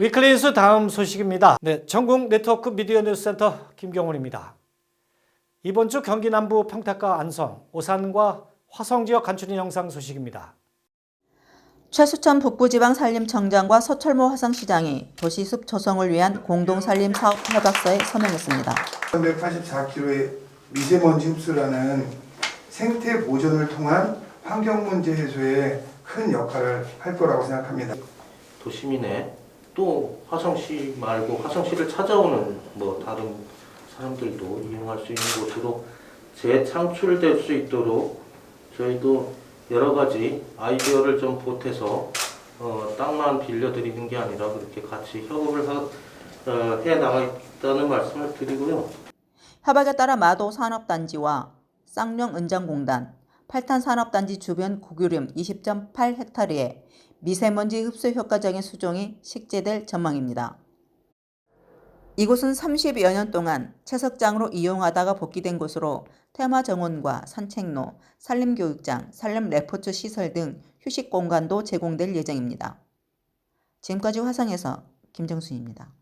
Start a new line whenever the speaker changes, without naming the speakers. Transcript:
위클리 뉴스 다음 소식입니다. 네, 전국 네트워크 미디어 뉴스 센터 김경훈입니다. 이번 주 경기 남부 평택과 안성, 오산과 화성 지역 간추린 영상 소식입니다.
최수천 북부지방산림청장과 서철모 화성시장이 도시숲 조성을 위한 공동산림 사업 협약서에 서명했습니다.
384kg의 미세먼지 흡수라는 생태 보존을 통한 환경 문제 해소에 큰 역할을 할 거라고 생각합니다.
도시민의 또 화성 시 말고 화성 시를 찾아오는 뭐 다른 사람들도 이용할 수 있는 곳으로 재창출될 수 있도록 저희도 여러 가지 아이디어를 좀 보태서 어, 땅만 빌려드리는 게 아니라 그렇게 같이 협업을 하, 어, 해 나가겠다는 말씀을 드리고요.
협약에 따라 마도 산업단지와 쌍용 은장공단, 팔탄 산업단지 주변 국유림 20.8헥타르에 미세먼지 흡수 효과적인 수종이 식재될 전망입니다. 이곳은 30여 년 동안 채석장으로 이용하다가 복귀된 곳으로 테마 정원과 산책로, 산림교육장, 산림 레포츠 시설 등 휴식 공간도 제공될 예정입니다. 지금까지 화성에서 김정수입니다.